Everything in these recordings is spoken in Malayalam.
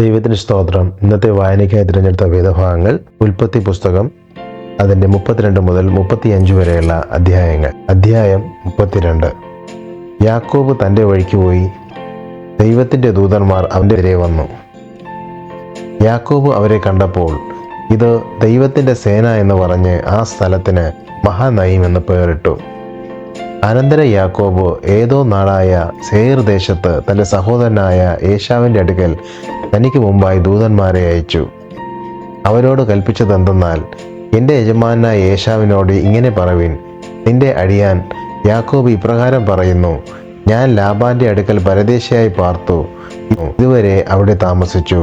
ദൈവത്തിന് സ്തോത്രം. ഇന്നത്തെ വായനയ്ക്കായി തിരഞ്ഞെടുത്ത വേദഭാഗങ്ങൾ ഉൽപ്പത്തി പുസ്തകം അതിന്റെ മുപ്പത്തിരണ്ട് മുതൽ മുപ്പത്തിയഞ്ച് വരെയുള്ള അധ്യായങ്ങൾ. അധ്യായം മുപ്പത്തിരണ്ട്. യാക്കോബ് തന്റെ വഴിക്ക് പോയി ദൈവത്തിന്റെ ദൂതന്മാർ അവന്റെ എതിരെ വന്നു. യാക്കോബ് അവരെ കണ്ടപ്പോൾ ഇത് ദൈവത്തിന്റെ സേന എന്ന് പറഞ്ഞ് ആ സ്ഥലത്തിന് മഹാനയിം എന്ന് പേരിട്ടു. അനന്തര യാക്കോബ് ഏതോ നാടായ സേർ ദേശത്ത് തന്റെ സഹോദരനായ ഏശാവിന്റെ അടുക്കൽ തനിക്ക് മുമ്പായി ദൂതന്മാരെ അയച്ചു. അവരോട് കൽപ്പിച്ചതെന്തെന്നാൽ എന്റെ യജമാനായ ഏഷാവിനോട് ഇങ്ങനെ പറവിൻ നിന്റെ അടിയാൻ യാക്കോബ് ഇപ്രകാരം പറയുന്നു ഞാൻ ലാബാന്റെ അടുക്കൽ പരദേശിയായി പാർത്തു ഇതുവരെ അവിടെ താമസിച്ചു.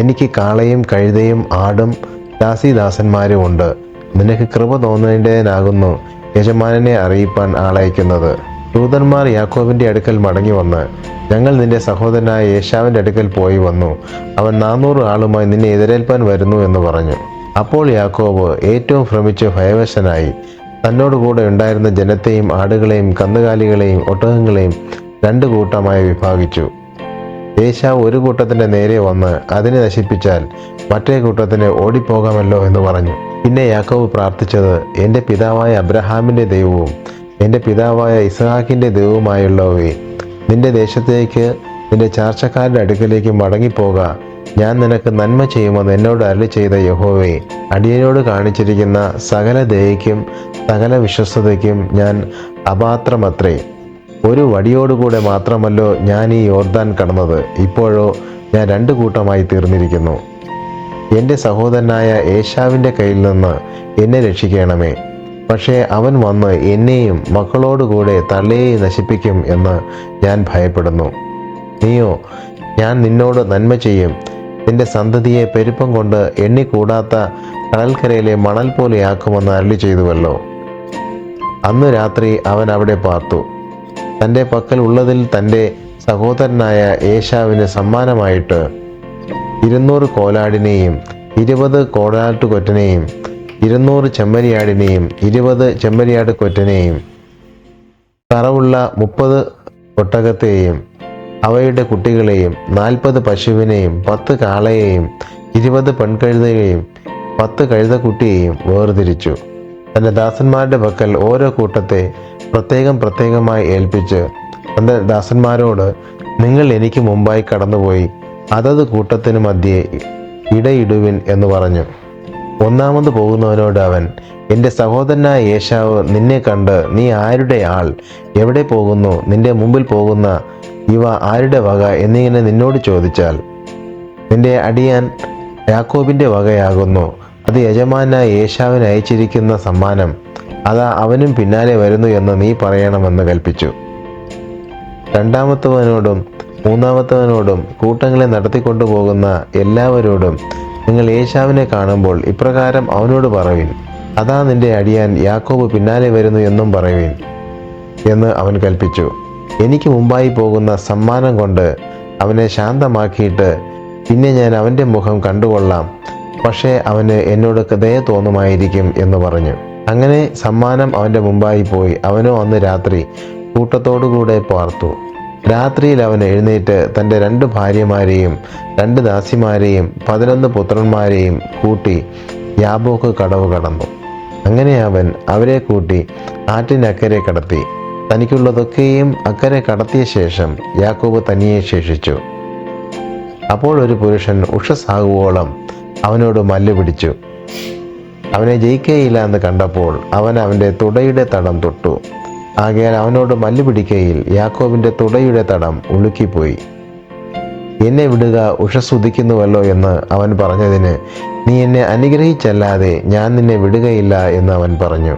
എനിക്ക് കാളയും കഴുതയും ആടും ദാസിദാസന്മാരും ഉണ്ട്. നിനക്ക് കൃപ തോന്നേണ്ടതിനാകുന്നു യജമാനനെ അറിയിപ്പാൻ ആളയക്കുന്നത്. ദൂതന്മാർ യാക്കോബിന്റെ അടുക്കൽ മടങ്ങി വന്ന് ഞങ്ങൾ നിന്റെ സഹോദരനായ യേശാവിന്റെ അടുക്കൽ പോയി വന്നു. അവൻ നാനൂറ് ആളുമായി നിന്നെ എതിരേൽപ്പാൻ വരുന്നു എന്ന് പറഞ്ഞു. അപ്പോൾ യാക്കോബ് ഏറ്റവും ഭ്രമിച്ച് ഭയവശനായി തന്നോട് കൂടെ ഉണ്ടായിരുന്ന ജനത്തെയും ആടുകളെയും കന്നുകാലികളെയും ഒട്ടകങ്ങളെയും രണ്ട് കൂട്ടമായി വിഭാഗിച്ചു. യേശാവ് ഒരു കൂട്ടത്തിന്റെ നേരെ വന്ന് അതിനെ നശിപ്പിച്ചാൽ മറ്റേ കൂട്ടത്തിന് ഓടിപ്പോകാമല്ലോ എന്ന് പറഞ്ഞു. പിന്നെ യാക്കോവ് പ്രാർത്ഥിച്ചത് എന്റെ പിതാവായ അബ്രഹാമിന്റെ ദൈവവും എന്റെ പിതാവായ ഇസ്ഹാക്കിന്റെ ദൈവവുമായുള്ളവേ നിന്റെ ദേശത്തേക്ക് നിന്റെ ചാർച്ചക്കാരുടെ അടുക്കലേക്ക് മടങ്ങിപ്പോക. ഞാൻ നിനക്ക് നന്മ ചെയ്യുമെന്ന് എന്നോട് അരളി ചെയ്ത യഹോവേ അടിയനോട് കാണിച്ചിരിക്കുന്ന സകല ദയയ്ക്കും സകല വിശ്വസ്തതയ്ക്കും ഞാൻ അപാത്രമത്രേ. ഒരു വടിയോടുകൂടെ മാത്രമല്ലോ ഞാൻ ഈ യോർദാൻ കടന്നത്. ഇപ്പോഴോ ഞാൻ രണ്ട് കൂട്ടമായി തീർന്നിരിക്കുന്നു. എന്റെ സഹോദരനായ ഏശാവിന്റെ കയ്യിൽ നിന്ന് എന്നെ രക്ഷിക്കണമേ. പക്ഷേ അവൻ വന്ന് എന്നെയും മക്കളോടുകൂടെ തള്ളയെ നശിപ്പിക്കും എന്ന് ഞാൻ ഭയപ്പെടുന്നു. നീയോ ഞാൻ നിന്നോട് നന്മ ചെയ്യും. നിന്റെ സന്തതിയെ പെരുപ്പം കൊണ്ട് എണ്ണിക്കൂടാത്ത കടൽക്കരയിലെ മണൽ പോലെയാക്കുമെന്ന് അരളി ചെയ്തുവല്ലോ. അന്ന് രാത്രി അവൻ അവിടെ പാർത്തു. തന്റെ പക്കൽ ഉള്ളതിൽ തന്റെ സഹോദരനായ ഏശാവിന് സമ്മാനമായിട്ട് ഇരുന്നൂറ് കോലാടിനെയും ഇരുപത് കോലാട്ടുകൊറ്റനെയും ഇരുന്നൂറ് ചെമ്മരിയാടിനെയും ഇരുപത് ചെമ്മരിയാട് കൊറ്റനെയും തറവുള്ള മുപ്പത് ഒട്ടകത്തെയും അവയുടെ കുട്ടികളെയും നാൽപ്പത് പശുവിനെയും പത്ത് കാളയെയും ഇരുപത് പെൺകഴുതയെയും പത്ത് കഴുതക്കുട്ടിയെയും വേർതിരിച്ചു. തന്റെ ദാസന്മാരുടെ പക്കൽ ഓരോ കൂട്ടത്തെ പ്രത്യേകം പ്രത്യേകമായി ഏൽപ്പിച്ച് തന്റെ ദാസന്മാരോട് നിങ്ങൾ എനിക്ക് മുമ്പായി കടന്നുപോയി അതത് കൂട്ടത്തിന് മധ്യേ ഇടയിടുവിൻ എന്ന് പറഞ്ഞു. ഒന്നാമത് പോകുന്നവനോട് അവൻ എന്റെ സഹോദരനായ യേശാവ് നിന്നെ കണ്ട് നീ ആരുടെ ആൾ? എവിടെ പോകുന്നു? നിന്റെ മുമ്പിൽ പോകുന്ന ഇവ ആരുടെ വക? എന്നിങ്ങനെ നിന്നോട് ചോദിച്ചാൽ നിന്റെ അടിയാൻ യാക്കോബിന്റെ വകയാകുന്നു. അത് യജമാനായ യേശാവിന് അയച്ചിരിക്കുന്ന സമ്മാനം. അതാ അവനും പിന്നാലെ വരുന്നു എന്ന് നീ പറയണമെന്ന് കൽപ്പിച്ചു. രണ്ടാമത്തവനോടും മൂന്നാമത്തവനോടും കൂട്ടങ്ങളെ നടത്തിക്കൊണ്ടുപോകുന്ന എല്ലാവരോടും നിങ്ങൾ യേശാവിനെ കാണുമ്പോൾ ഇപ്രകാരം അവനോട് പറവിൻ അതാ നിന്റെ അടിയാൻ യാക്കോബ് പിന്നാലെ വരുന്നു എന്നും പറവിൻ എന്ന് അവൻ കൽപ്പിച്ചു. എനിക്ക് മുമ്പായി പോകുന്ന സമ്മാനം കൊണ്ട് അവനെ ശാന്തമാക്കിയിട്ട് പിന്നെ ഞാൻ അവന്റെ മുഖം കണ്ടുകൊള്ളാം. പക്ഷേ അവന് എന്നോട് ദയ തോന്നുമായിരിക്കും എന്ന് പറഞ്ഞു. അങ്ങനെ സമ്മാനം അവന്റെ മുമ്പായി പോയി. അവനോ അന്ന് രാത്രി കൂട്ടത്തോടുകൂടെ പാർത്തു. രാത്രിയിൽ അവൻ എഴുന്നേറ്റ് തന്റെ രണ്ട് ഭാര്യമാരെയും രണ്ട് ദാസിമാരെയും പതിനൊന്ന് പുത്രന്മാരെയും കൂട്ടി യാബോക്ക് കടവ് കടന്നു. അങ്ങനെ അവൻ അവരെ കൂട്ടി ആറ്റിനക്കരെ കടത്തി. തനിക്കുള്ളതൊക്കെയും അക്കരെ കടത്തിയ ശേഷം യാക്കോബ് തനിയെ ശേഷിച്ചു. അപ്പോൾ ഒരു പുരുഷൻ ഉഷസാകുവോളം അവനോട് മല്ല് പിടിച്ചു. അവനെ ജയിക്കുകയില്ല എന്ന് കണ്ടപ്പോൾ അവൻ അവന്റെ തുടയുടെ തടം തൊട്ടു. ആകയാൽ അവനോട് മല്ല് പിടിക്കയിൽ യാക്കോബിന്റെ തുടയുടെ തടം ഉളുക്കിപ്പോയി. എന്നെ വിടുക ഉഷസ്സുദിക്കുന്നുവല്ലോ എന്ന് അവൻ പറഞ്ഞതിന് നീ എന്നെ അനുഗ്രഹിച്ചല്ലാതെ ഞാൻ നിന്നെ വിടുകയില്ല എന്ന് അവൻ പറഞ്ഞു.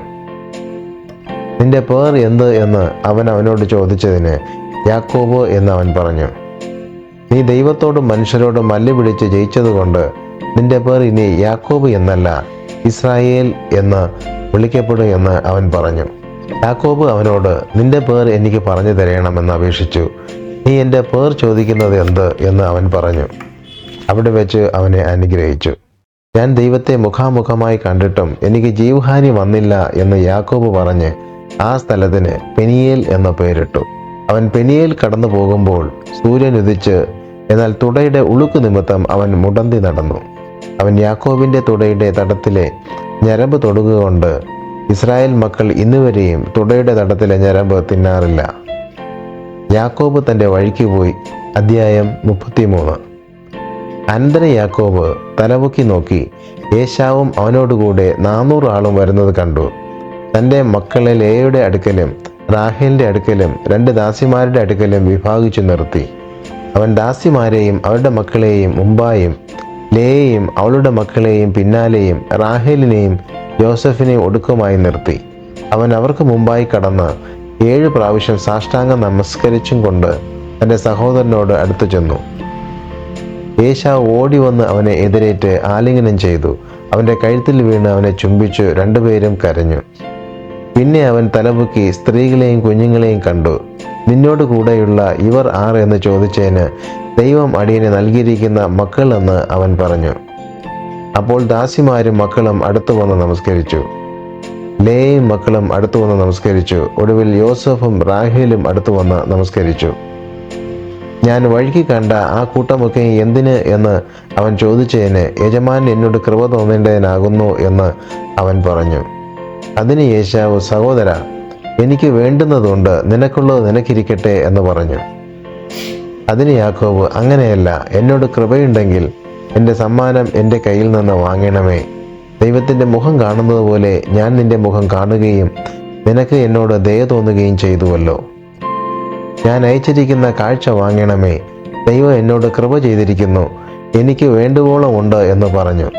നിന്റെ പേർ എന്ത് എന്ന് അവൻ അവനോട് ചോദിച്ചതിന് യാക്കോബ് എന്ന് അവൻ പറഞ്ഞു. നീ ദൈവത്തോടും മനുഷ്യരോടും മല്ല് പിടിച്ച് ജയിച്ചതുകൊണ്ട് നിന്റെ പേർ ഇനി യാക്കോബ് എന്നല്ല ഇസ്രായേൽ എന്ന് വിളിക്കപ്പെടും എന്ന് അവൻ പറഞ്ഞു. യാക്കോബ് അവനോട് നിന്റെ പേർ എനിക്ക് പറഞ്ഞു തരണമെന്ന് അപേക്ഷിച്ചു. നീ എന്റെ പേർ ചോദിക്കുന്നത് എന്ത്? എന്ന് അവൻ പറഞ്ഞു. അവിടെ വെച്ച് അവനെ അനുഗ്രഹിച്ചു. ഞാൻ ദൈവത്തെ മുഖാമുഖമായി കണ്ടിട്ടും എനിക്ക് ജീവഹാനി വന്നില്ല എന്ന് യാക്കോബ് പറഞ്ഞ് ആ സ്ഥലത്തിന് പെനിയേൽ എന്ന പേരിട്ടു. അവൻ പെനിയേൽ കടന്നു പോകുമ്പോൾ സൂര്യൻ ഉദിച്ച് എന്നാൽ തുടയുടെ ഉളുക്ക് നിമിത്തം അവൻ മുടന്തി നടന്നു. അവൻ യാക്കോബിന്റെ തുടയുടെ തടത്തിലെ ഞരമ്പ് തൊടുകൊണ്ട് ഇസ്രായേൽ മക്കൾ ഇന്നുവരെയും തുടയുടെ തടത്തിലെ ഞരമ്പ് തിന്നാറില്ല. യാക്കോബ് തന്റെ വഴിക്ക് പോയി. അധ്യായം മുപ്പത്തിമൂന്ന്. അനന്തര യാക്കോബ് തലപൊക്കി നോക്കി. ഏശാവും അവനോടുകൂടെ നാനൂറ് ആളും വരുന്നത് കണ്ടു. തന്റെ മക്കളെ ലേയുടെ അടുക്കലും റാഹേലിന്റെ അടുക്കലും രണ്ട് ദാസിമാരുടെ അടുക്കലും വിഭാഗിച്ചു നിർത്തി. അവൻ ദാസിമാരെയും അവരുടെ മക്കളെയും മുമ്പായും ലേയെയും അവളുടെ മക്കളെയും പിന്നാലെയും റാഹേലിനെയും ജോസഫിനെയും ഒടുക്കമായി നിർത്തി. അവൻ അവർക്ക് മുമ്പായി കടന്ന് ഏഴ് പ്രാവശ്യം സാഷ്ടാംഗം നമസ്കരിച്ചും കൊണ്ട് തന്റെ സഹോദരനോട് അടുത്തു ചെന്നു. ഏശാവ് ഓടി വന്ന് അവനെ എതിരേറ്റ് ആലിംഗനം ചെയ്തു. അവന്റെ കഴുത്തിൽ വീണ് അവനെ ചുംബിച്ചു രണ്ടുപേരും കരഞ്ഞു. പിന്നെ അവൻ തലപൊക്കി സ്ത്രീകളെയും കുഞ്ഞുങ്ങളെയും കണ്ടു. നിന്നോട് കൂടെയുള്ള ഇവർ ആർ എന്ന് ചോദിച്ചതിന് ദൈവം അടിയന് നൽകിയിരിക്കുന്ന മക്കൾ എന്ന് അവൻ പറഞ്ഞു. അപ്പോൾ ദാസിമാരും മക്കളും അടുത്തു വന്ന് നമസ്കരിച്ചു. ലേയും മക്കളും അടുത്തു വന്ന് നമസ്കരിച്ചു. ഒടുവിൽ യോസഫും റാഹേലും അടുത്തു വന്ന് നമസ്കരിച്ചു. ഞാൻ വഴിക്ക് കണ്ട ആ കൂട്ടമൊക്കെ എന്തിന് എന്ന് അവൻ ചോദിച്ചതിന് യജമാൻ എന്നോട് കൃപ തോന്നേണ്ടതിനാകുന്നു എന്ന് അവൻ പറഞ്ഞു. അതിന് യേശാവ് സഹോദര എനിക്ക് വേണ്ടുന്നതുണ്ട് നിനക്കുള്ളത് നിനക്കിരിക്കട്ടെ എന്ന് പറഞ്ഞു. അതിന് യാക്കോബ് അങ്ങനെയല്ല എന്നോട് കൃപയുണ്ടെങ്കിൽ എന്റെ സമ്മാനം എന്റെ കയ്യിൽ നിന്ന് വാങ്ങണമേ. ദൈവത്തിന്റെ മുഖം കാണുന്നത് പോലെ ഞാൻ നിന്റെ മുഖം കാണുകയും നിനക്ക് എന്നോട് ദയ തോന്നുകയും ചെയ്തുവല്ലോ. ഞാൻ അയച്ചിരിക്കുന്ന കാഴ്ച വാങ്ങണമേ. ദൈവം എന്നോട് കൃപ ചെയ്തിരിക്കുന്നു. എനിക്ക് വേണ്ടുവോളം ഉണ്ട് എന്ന് പറഞ്ഞു.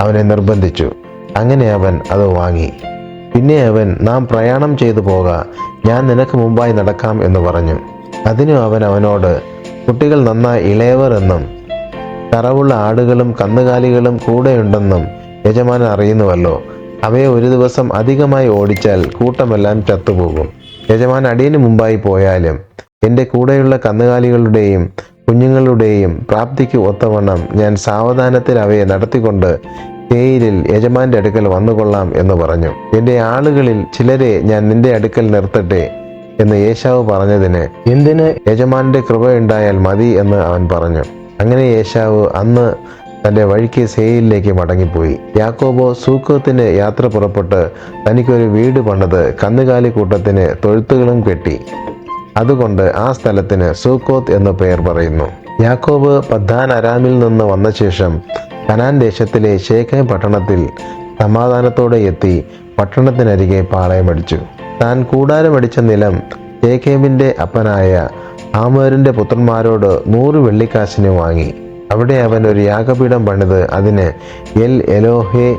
അവനെ നിർബന്ധിച്ചു. അങ്ങനെ അവൻ അത് വാങ്ങി. പിന്നെ അവൻ നാം പ്രയാണം ചെയ്തു പോക. ഞാൻ നിനക്ക് മുമ്പായി നടക്കാം എന്ന് പറഞ്ഞു. അതിനു അവൻ അവനോട് കുട്ടികൾ നന്നായി ഇളയവർ എന്നും കറവുള്ള ആടുകളും കന്നുകാലികളും കൂടെയുണ്ടെന്നും യജമാനൻ അറിയുന്നുവല്ലോ. അവയെ ഒരു ദിവസം അധികമായി ഓടിച്ചാൽ കൂട്ടമെല്ലാം ചത്തുപോകും. യജമാൻ അടിയന് മുമ്പായി പോയാലും എന്റെ കൂടെയുള്ള കന്നുകാലികളുടെയും കുഞ്ഞുങ്ങളുടെയും പ്രാപ്തിക്ക് ഒത്തവണ്ണം ഞാൻ സാവധാനത്തിൽ അവയെ നടത്തിക്കൊണ്ട് തേയിലിൽ യജമാന്റെ അടുക്കൽ വന്നുകൊള്ളാം എന്ന് പറഞ്ഞു. എന്റെ ആളുകളിൽ ചിലരെ ഞാൻ നിന്റെ അടുക്കൽ നിർത്തട്ടെ. എന്ന് യേശാവ് പറഞ്ഞതിന് എന്തിന് യജമാന്റെ കൃപയുണ്ടായാൽ മതി എന്ന് അവൻ പറഞ്ഞു. അങ്ങനെ യേശാവ് അന്ന് തന്റെ വഴിക്ക് സേയിലേക്ക് മടങ്ങിപ്പോയി. യാക്കോബോ സൂക്കത്തിന് യാത്ര പുറപ്പെട്ട് തനിക്കൊരു വീട് പണിത് കന്നുകാലി കൂട്ടത്തിന് തൊഴുത്തുകളും കെട്ടി. അതുകൊണ്ട് ആ സ്ഥലത്തിന് സൂക്കോത്ത് എന്ന് പേർ പറയുന്നു. യാക്കോബ് പദ്ധാൻ അരാമിൽ നിന്ന് വന്ന ശേഷം കനാൻ ദേശത്തിലെ ശേഖ പട്ടണത്തിൽ സമാധാനത്തോടെ എത്തി പട്ടണത്തിനരികെ പാളയമടിച്ചു. താൻ കൂടാരമടിച്ച നിലം ജേക്കേബിന്റെ അപ്പനായ ആമേറിന്റെ പുത്രന്മാരോട് നൂറ് വെള്ളിക്കാശിന് വാങ്ങി. അവിടെ അവൻ ഒരു യാഗപീഠം പണിത് അതിന് എൽ എലോഹെ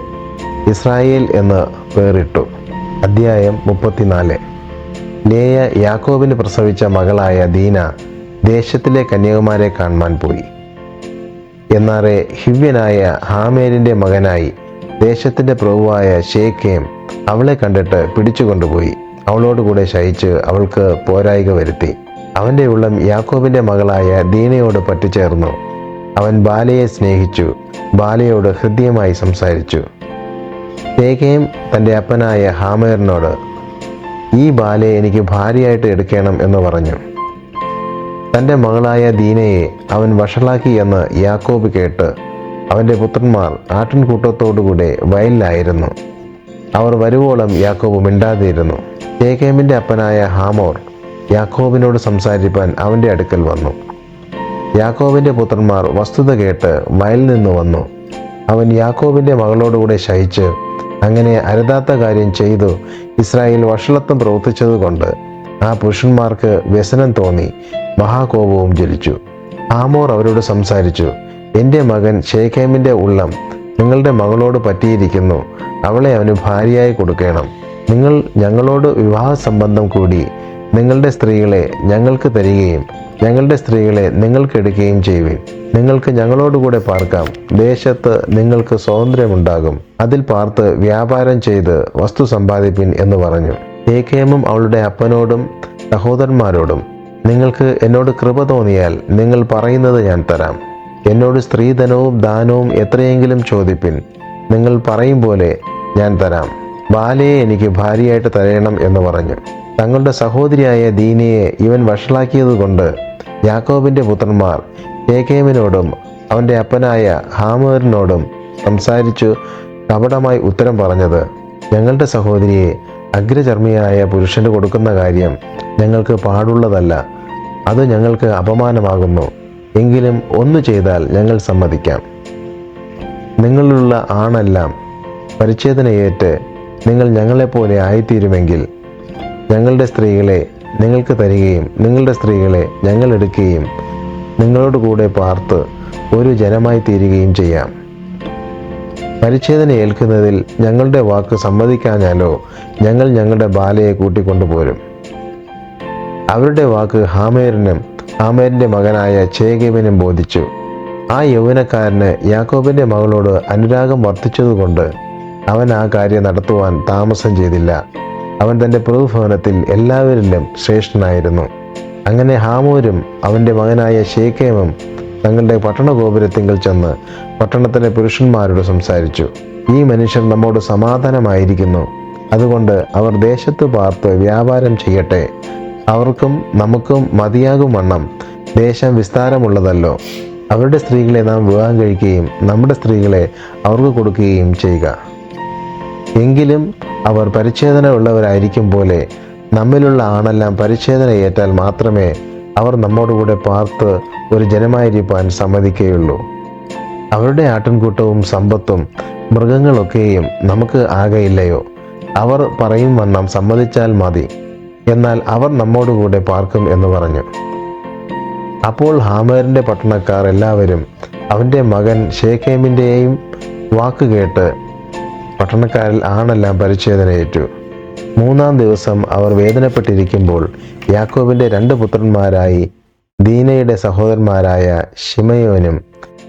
ഇസ്രായേൽ എന്ന് പേരിട്ടു. അധ്യായം മുപ്പത്തിനാല്. ലേയ യാക്കോബിന് പ്രസവിച്ച മകളായ ദീന ദേശത്തിലെ കന്യാകുമാരെ കാണുവാൻ പോയി. എന്നാറെ ഹിവ്യനായ ഹാമേരിന്റെ മകനായി ദേശത്തിന്റെ പ്രഭുവായ ഷേഖേം അവളെ കണ്ടിട്ട് പിടിച്ചുകൊണ്ടുപോയി. അവളോടുകൂടെ ശയിച്ച് അവൾക്ക് പോരായിക വരുത്തി. അവന്റെ ഉള്ളം യാക്കോബിന്റെ മകളായ ദീനയോട് പറ്റിച്ചേർന്നു. അവൻ ബാലയെ സ്നേഹിച്ചു. ബാലയോട് ഹൃദ്യമായി സംസാരിച്ചു. ഷേഖേം തന്റെ അപ്പനായ ഹാമേറിനോട് ഈ ബാലയെ എനിക്ക് ഭാര്യയായിട്ട് എടുക്കണം എന്ന് പറഞ്ഞു. തന്റെ മകളായ ദീനയെ അവൻ വഷളാക്കി എന്ന് യാക്കോബ് കേട്ട് അവന്റെ പുത്രന്മാർ ആട്ടിൻകൂട്ടത്തോടുകൂടെ വയലിലായിരുന്നു. അവർ വരുവോളം യാക്കോബ് മിണ്ടാതിരുന്നു. ശേഖേമിന്റെ അപ്പനായ ഹാമോർ യാക്കോബിനോട് സംസാരിപ്പാൻ അവന്റെ അടുക്കൽ വന്നു. യാക്കോബിന്റെ പുത്രന്മാർ വസ്തുത കേട്ട് വയലിൽ നിന്ന് വന്നു. അവൻ യാക്കോബിന്റെ മകളോടുകൂടെ ശയിച്ച് അങ്ങനെ അരുതാത്ത കാര്യം ചെയ്തു ഇസ്രായേൽ വഷളത്വം പ്രവർത്തിച്ചതുകൊണ്ട് ആ പുരുഷന്മാർക്ക് വ്യസനം തോന്നി മഹാകോപവും ജലിച്ചു ആമോർ അവരോട് സംസാരിച്ചു എന്റെ മകൻ ഷേഖേമിന്റെ ഉള്ളം നിങ്ങളുടെ മകളോട് പറ്റിയിരിക്കുന്നു അവളെ അവന് ഭാര്യയായി കൊടുക്കണം. നിങ്ങൾ ഞങ്ങളോട് വിവാഹ സംബന്ധം കൂടി നിങ്ങളുടെ സ്ത്രീകളെ ഞങ്ങൾക്ക് തരികയും ഞങ്ങളുടെ സ്ത്രീകളെ നിങ്ങൾക്ക് എടുക്കുകയും ചെയ്യുവിൻ. നിങ്ങൾക്ക് ഞങ്ങളോടുകൂടെ പാർക്കാം. ദേശത്ത് നിങ്ങൾക്ക് സ്വാതന്ത്ര്യമുണ്ടാകും. അതിൽ പാർത്ത് വ്യാപാരം ചെയ്ത് വസ്തു സമ്പാദിപ്പിൻ എന്ന് പറഞ്ഞു. ഏകേമും അവളുടെ അപ്പനോടും സഹോദരന്മാരോടും നിങ്ങൾക്ക് എന്നോട് കൃപ തോന്നിയാൽ നിങ്ങൾ പറയുന്നത് ഞാൻ തരാം. എന്നോട് സ്ത്രീധനവും ദാനവും എത്രയെങ്കിലും ചോദിപ്പിൻ. നിങ്ങൾ പറയും പോലെ ഞാൻ തരാം. ബാലയെ എനിക്ക് ഭാര്യയായിട്ട് തരയണം എന്ന് പറഞ്ഞു. തങ്ങളുടെ സഹോദരിയായ ദീനയെ ഇവൻ വഷളാക്കിയതുകൊണ്ട് യാക്കോബിന്റെ പുത്രന്മാർ കേക്കേമിനോടും അവന്റെ അപ്പനായ ഹാമേറിനോടും സംസാരിച്ചു കപടമായി ഉത്തരം പറഞ്ഞത് ഞങ്ങളുടെ സഹോദരിയെ അഗ്രചർമ്മിയായ പുരുഷന് കൊടുക്കുന്ന കാര്യം ഞങ്ങൾക്ക് പാടുള്ളതല്ല. അത് ഞങ്ങൾക്ക് അപമാനമാകുന്നു. എങ്കിലും ഒന്നു ചെയ്താൽ ഞങ്ങൾ സമ്മതിക്കാം. നിങ്ങളിലുള്ള ആണെല്ലാം പരിച്ഛേദനയേറ്റ് നിങ്ങൾ ഞങ്ങളെപ്പോലെ ആയിത്തീരുമെങ്കിൽ ഞങ്ങളുടെ സ്ത്രീകളെ നിങ്ങൾക്ക് തരികയും നിങ്ങളുടെ സ്ത്രീകളെ ഞങ്ങൾ എടുക്കുകയും നിങ്ങളോട് കൂടെ പാർത്ത് ഒരു ജനമായി തീരുകയും ചെയ്യാം. പരിച്ഛേദന ഏൽക്കുന്നതിൽ ഞങ്ങളുടെ വാക്ക് സമ്മതിക്കാഞ്ഞാലോ ഞങ്ങൾ ഞങ്ങളുടെ ബാലയെ കൂട്ടിക്കൊണ്ടുപോരും. അവരുടെ വാക്ക് ഹാമേറിനും ഹാമേറിന്റെ മകനായ ചേകേബിനും ബോധിച്ചു. ആ യൗവനക്കാരന് യാക്കോബിന്റെ മകളോട് അനുരാഗം വർദ്ധിച്ചതുകൊണ്ട് അവൻ ആ കാര്യം നടത്തുവാൻ താമസം ചെയ്തില്ല. അവൻ തന്റെ പ്രതിഭവനത്തിൽ എല്ലാവരിലും ശ്രേഷ്ഠനായിരുന്നു. അങ്ങനെ ഹാമൂരും അവന്റെ മകനായ ഷേഖേമും തങ്ങളുടെ പട്ടണ ഗോപുരത്തിങ്കിൽ ചെന്ന് പട്ടണത്തിലെ പുരുഷന്മാരോട് സംസാരിച്ചു. ഈ മനുഷ്യർ നമ്മോട് സമാധാനമായിരിക്കുന്നു. അതുകൊണ്ട് അവർ ദേശത്ത് പാർത്ത് വ്യാപാരം ചെയ്യട്ടെ. അവർക്കും നമുക്കും മതിയാകും വണ്ണം. ദേശം വിസ്താരമുള്ളതല്ലോ. അവരുടെ സ്ത്രീകളെ നാം വിവാഹം കഴിക്കുകയും നമ്മുടെ സ്ത്രീകളെ അവർക്ക് കൊടുക്കുകയും ചെയ്യുക. എങ്കിലും അവർ പരിച്ഛേദന ഉള്ളവരായിരിക്കും പോലെ നമ്മിലുള്ള ആണെല്ലാം പരിച്ഛേദന ഏറ്റാൽ മാത്രമേ അവർ നമ്മോടുകൂടെ പാർത്ത് ഒരു ജനമായിരിക്കാൻ സമ്മതിക്കുകയുള്ളൂ. അവരുടെ ആട്ടിൻകൂട്ടവും സമ്പത്തും മൃഗങ്ങളൊക്കെയും നമുക്ക് ആകെയില്ലയോ? അവർ പറയും വണ്ണം സമ്മതിച്ചാൽ മതി. എന്നാൽ അവർ നമ്മോടുകൂടെ പാർക്കും എന്ന് പറഞ്ഞു. അപ്പോൾ ഹാമേറിന്റെ പട്ടണക്കാർ എല്ലാവരും അവന്റെ മകൻ ഷേഖേമിന്റെയും വാക്ക് കേട്ട് പട്ടണക്കാരിൽ ആണെല്ലാം പരിച്ഛേദനയേറ്റു. മൂന്നാം ദിവസം അവർ വേദനപ്പെട്ടിരിക്കുമ്പോൾ യാക്കോബിന്റെ രണ്ട് പുത്രന്മാരായി ദീനയുടെ സഹോദരന്മാരായ ഷിമയോനും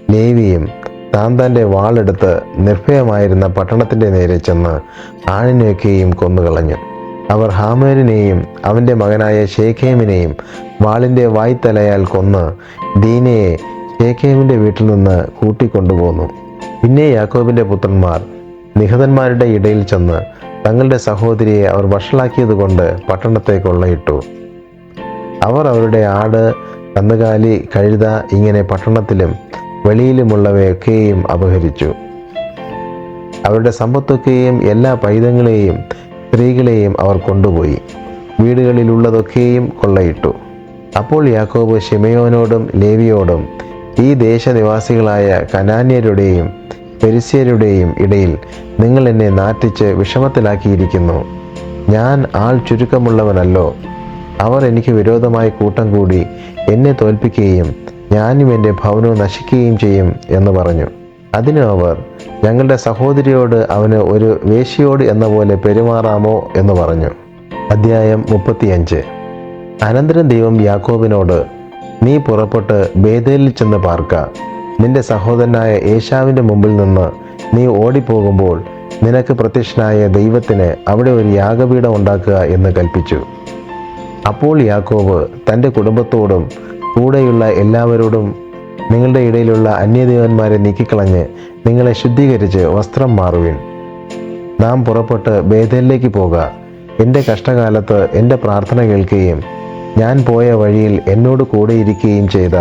നേവിയും താൻ തന്റെ വാളെടുത്ത് നിർഭയമായിരുന്ന പട്ടണത്തിന്റെ നേരെ ചെന്ന് ആണിനെയൊക്കെയും കൊന്നുകളഞ്ഞു. അവർ ഹാമേരിനെയും അവന്റെ മകനായ ഷേഖേമിനെയും വാളിന്റെ വായ്ത്തലയാൽ കൊന്ന് ദീനയെ ഷേഖേമിന്റെ വീട്ടിൽ നിന്ന് കൂട്ടിക്കൊണ്ടുപോന്നു. പിന്നെ യാക്കോബിന്റെ പുത്രന്മാർ നിഹതന്മാരുടെ ഇടയിൽ ചെന്ന് തങ്ങളുടെ സഹോദരിയെ അവർ വഷളാക്കിയതുകൊണ്ട് പട്ടണത്തെ കൊള്ളയിട്ടു അവർ അവരുടെ ആട് കന്നുകാലി കഴുത ഇങ്ങനെ പട്ടണത്തിലും വെളിയിലുമുള്ളവയൊക്കെയും അപഹരിച്ചു. അവരുടെ സമ്പത്തൊക്കെയും എല്ലാ പൈതങ്ങളെയും സ്ത്രീകളെയും അവർ കൊണ്ടുപോയി. വീടുകളിലുള്ളതൊക്കെയും കൊള്ളയിട്ടു. അപ്പോൾ യാക്കോബ് ഷിമയോനോടും ലേവിയോടും ഈ ദേശനിവാസികളായ കനാന്യരുടെയും പെരിസ്യരുടെയും ഇടയിൽ നിങ്ങൾ എന്നെ നാറ്റിച്ച് വിഷമത്തിലാക്കിയിരിക്കുന്നു. ഞാൻ ആൾ ചുരുക്കമുള്ളവനല്ലോ. അവർ എനിക്ക് വിരോധമായി കൂട്ടം കൂടി എന്നെ തോൽപ്പിക്കുകയും ഞാനും എന്റെ ഭവനവും നശിക്കുകയും ചെയ്യും എന്ന് പറഞ്ഞു. അതിന് അവർ ഞങ്ങളുടെ സഹോദരിയോട് അവന് ഒരു വേശിയോട് എന്ന പോലെ പെരുമാറാമോ എന്ന് പറഞ്ഞു. അധ്യായം മുപ്പത്തിയഞ്ച്. അനന്തരം ദൈവം യാക്കോബിനോട് നീ പുറപ്പെട്ട് ബേതേലിൽ ചെന്ന് പാർക്ക. നിന്റെ സഹോദരനായ ഏഷാവിന്റെ മുമ്പിൽ നിന്ന് നീ ഓടിപ്പോകുമ്പോൾ നിനക്ക് പ്രത്യക്ഷനായ ദൈവത്തിന് അവിടെ ഒരു യാഗപീഠം ഉണ്ടാക്കുക എന്ന് കൽപ്പിച്ചു. അപ്പോൾ യാക്കോബ് തന്റെ കുടുംബത്തോടും കൂടെയുള്ള എല്ലാവരോടും നിങ്ങളുടെ ഇടയിലുള്ള അന്യദേവന്മാരെ നീക്കിക്കളഞ്ഞ് നിങ്ങളെ ശുദ്ധീകരിച്ച് വസ്ത്രം മാറുവിൻ. നാം പുറപ്പെട്ട് ബേദലിലേക്ക് പോക. എന്റെ കഷ്ടകാലത്ത് എന്റെ പ്രാർത്ഥന കേൾക്കുകയും ഞാൻ പോയ വഴിയിൽ എന്നോട് കൂടെ ഇരിക്കുകയും ചെയ്ത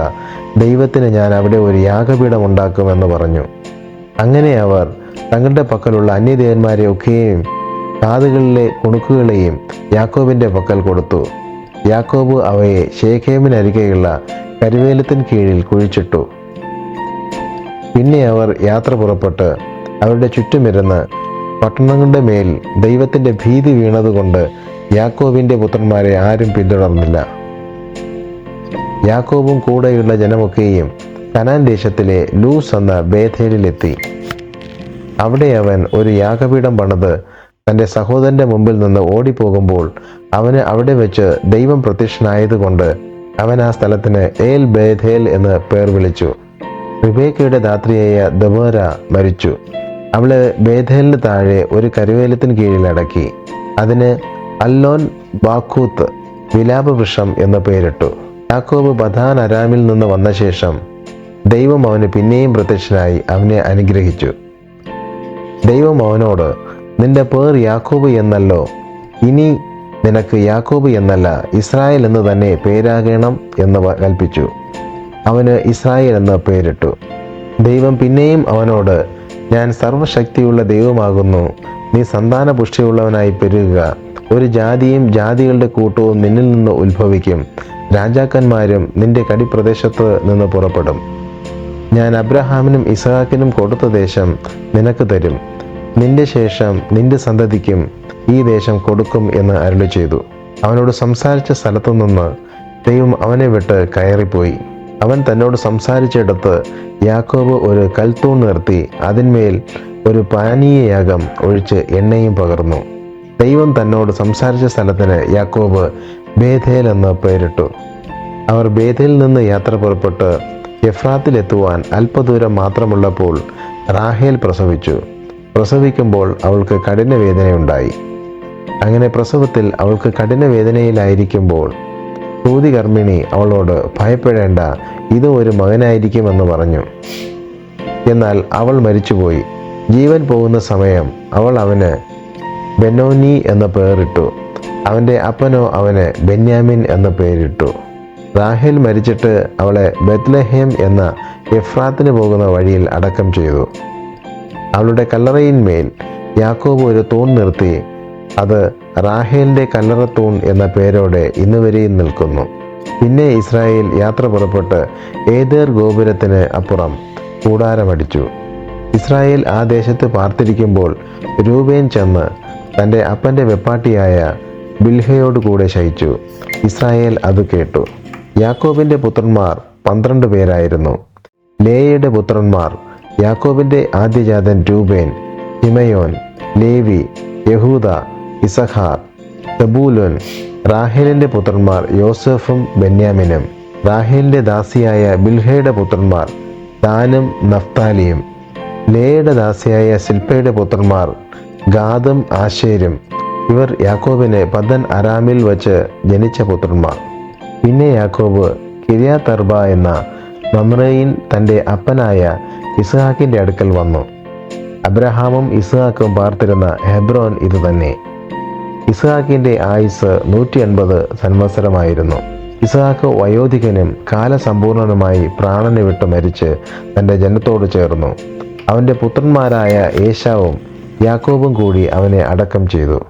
ദൈവത്തിന് ഞാൻ അവിടെ ഒരു യാഗപീഠം ഉണ്ടാക്കുമെന്ന് പറഞ്ഞു. അങ്ങനെ അവർ തങ്ങളുടെ പക്കലുള്ള അന്യദേവന്മാരെ ഒക്കെയും കാതുകളിലെ കുണുക്കുകളെയും യാക്കോബിന്റെ പക്കൽ കൊടുത്തു. യാക്കോബ് അവയെ ഷേഖേമിനരികെയുള്ള കരുവേലത്തിന് കീഴിൽ കുഴിച്ചിട്ടു. പിന്നെ അവർ യാത്ര പുറപ്പെട്ട് അവരുടെ ചുറ്റുമിരുന്ന് പട്ടണങ്ങളുടെ മേൽ ദൈവത്തിന്റെ ഭീതി വീണതുകൊണ്ട് യാക്കോബിന്റെ പുത്രന്മാരെ ആരും പിന്തുടർന്നില്ല. യാക്കോബും കൂടെയുള്ള ജനമൊക്കെയും കനാൻ ദേശത്തിലെ ലൂസ് എന്ന ബേഥേലിലെത്തി. അവിടെ അവൻ ഒരു യാഗപീഠം പണിത് തന്റെ സഹോദരന്റെ മുമ്പിൽ നിന്ന് ഓടിപ്പോകുമ്പോൾ അവന് അവിടെ വെച്ച് ദൈവം പ്രത്യക്ഷനായതുകൊണ്ട് അവൻ ആ സ്ഥലത്തിന് ഏൽ ബേഥേൽ എന്ന് പേർ വിളിച്ചു. റിബേക്കയുടെ ധാത്രിയായ ദബോര മരിച്ചു. അവൾ ബേഥേലിന് താഴെ ഒരു കരുവേലത്തിന് കീഴിൽ അടക്കി. അതിന് അല്ലോൻ ബാക്കൂത്ത് വിലാപവൃക്ഷം എന്ന് പേരിട്ടു. യാക്കോബ് ബഥാൻ അരാമിൽ നിന്ന് വന്ന ശേഷം ദൈവം അവന് പിന്നെയും പ്രത്യക്ഷനായി അവനെ അനുഗ്രഹിച്ചു. ദൈവം അവനോട് നിന്റെ പേർ യാക്കോബ് എന്നല്ലോ. ഇനി നിനക്ക് യാക്കോബ് എന്നല്ല ഇസ്രായേൽ എന്ന് തന്നെ പേരാകണം എന്ന് കൽപ്പിച്ചു. അവന് ഇസ്രായേൽ എന്ന് പേരിട്ടു. ദൈവം പിന്നെയും അവനോട് ഞാൻ സർവശക്തിയുള്ള ദൈവമാകുന്നു. നീ സന്താന പുഷ്ടിയുള്ളവനായി പെരുകുക. ഒരു ജാതിയും ജാതികളുടെ കൂട്ടവും നിന്നിൽ നിന്ന് ഉത്ഭവിക്കും. രാജാക്കന്മാരും നിന്റെ കടിപ്രദേശത്ത് നിന്ന് പുറപ്പെടും. ഞാൻ അബ്രഹാമിനും ഇസഹാക്കിനും കൊടുത്ത ദേശം നിനക്ക് തരും. നിന്റെ ശേഷം നിന്റെ സന്തതിക്കും ഈ ദേശം കൊടുക്കും എന്ന് അരുളി ചെയ്തു അവനോട് സംസാരിച്ച സ്ഥലത്തു നിന്ന് ദൈവം അവനെ വിട്ട് കയറിപ്പോയി. അവൻ തന്നോട് സംസാരിച്ചിടത്ത് യാക്കോബ് ഒരു കൽത്തൂൺ നിർത്തി. അതിന്മേൽ ഒരു പാനീയയാഗം ഒഴിച്ച് എണ്ണയും പകർന്നു. ദൈവം തന്നോട് സംസാരിച്ച സ്ഥലത്തിന് യാക്കോബ് ബേഥേൽ എന്ന് പേരിട്ടു. അവർ ബേഥേൽ നിന്ന് യാത്ര പുറപ്പെട്ട് എഫ്രാത്തിലെത്തുവാൻ അല്പദൂരം മാത്രമുള്ളപ്പോൾ റാഹേൽ പ്രസവിച്ചു. പ്രസവിക്കുമ്പോൾ അവൾക്ക് കഠിന വേദനയുണ്ടായി അങ്ങനെ പ്രസവത്തിൽ അവൾക്ക് കഠിന വേദനയിലായിരിക്കുമ്പോൾ സൂതികർമ്മിണി അവളോട് ഭയപ്പെടേണ്ട ഇത് ഒരു മകനായിരിക്കുമെന്ന് പറഞ്ഞു. എന്നാൽ അവൾ മരിച്ചുപോയി. ജീവൻ പോകുന്ന സമയം അവൾ അവന് ബെനോനി എന്ന പേരിട്ടു. അവന്റെ അപ്പനോ അവന് ബെന്യാമിൻ എന്ന പേരിട്ടു. റാഹേൽ മരിച്ചിട്ട് അവളെ ബത്ലഹേം എന്ന എഫ്രാത്തിന് പോകുന്ന വഴിയിൽ അടക്കം ചെയ്തു. അവളുടെ കല്ലറയിന്മേൽ യാക്കോബ് ഒരു തൂൺ നിർത്തി. അത് റാഹേലിന്റെ കല്ലറ തൂൺ എന്ന പേരോടെ ഇന്നുവരെയും നിൽക്കുന്നു. പിന്നെ ഇസ്രായേൽ യാത്ര പുറപ്പെട്ട് ഏതേർ ഗോപുരത്തിന് അപ്പുറം കൂടാരമടിച്ചു. ഇസ്രായേൽ ആ ദേശത്ത് പാർത്തിരിക്കുമ്പോൾ രൂപേൻ ചെന്ന് തന്റെ അപ്പന്റെ വെപ്പാട്ടിയായ ബിൽഹയോട് കൂടെ ശയിച്ചു. ഇസ്രായേൽ അത് കേട്ടു. യാക്കോബിന്റെ പുത്രന്മാർ പന്ത്രണ്ട് പേരായിരുന്നു. ലേയയുടെ പുത്രന്മാർ യാക്കോബിന്റെ ആദ്യജാതൻ രൂപേൻ ഹിമയോൻ ലേവി യഹൂദ ഇസഹാർ തബൂലുൻ റാഹേലിന്റെ പുത്രന്മാർ യോസഫും ബെന്യാമിനും. റാഹേലിന്റെ ദാസിയായ ബിൽഹയുടെ പുത്രന്മാർ ദാനും നഫ്താലിയും. ലേയുടെ ദാസിയായ ശില്പയുടെ പുത്രന്മാർ ഗാദും ആശേരും. ഇവർ യാക്കോബിനെ പദ്ധൻ അരാമിൽ വച്ച് ജനിച്ച പുത്രന്മാർ. പിന്നെ യാക്കോബ് കിരിയാതർബ എന്ന മമ്രയിൻ തന്റെ അപ്പനായ ഇസ്ഹാക്കിന്റെ അടുക്കൽ വന്നു. അബ്രഹാമും ഇസ്ഹാക്കും പാർത്തിരുന്ന ഹെബ്രോൻ ഇതുതന്നെ ഇസ്ഹാക്കിന്റെ ആയുസ് നൂറ്റി അൻപത് സംവത്സരമായിരുന്നു. ഇസ്ഹാക്ക് വയോധികനും കാലസമ്പൂർണനുമായി പ്രാണനെ വിട്ട് മരിച്ച് തന്റെ ജനത്തോട് ചേർന്നു. അവന്റെ പുത്രന്മാരായ ഏശാവും യാക്കോബും കൂടി അവനെ അടക്കം ചെയ്തു.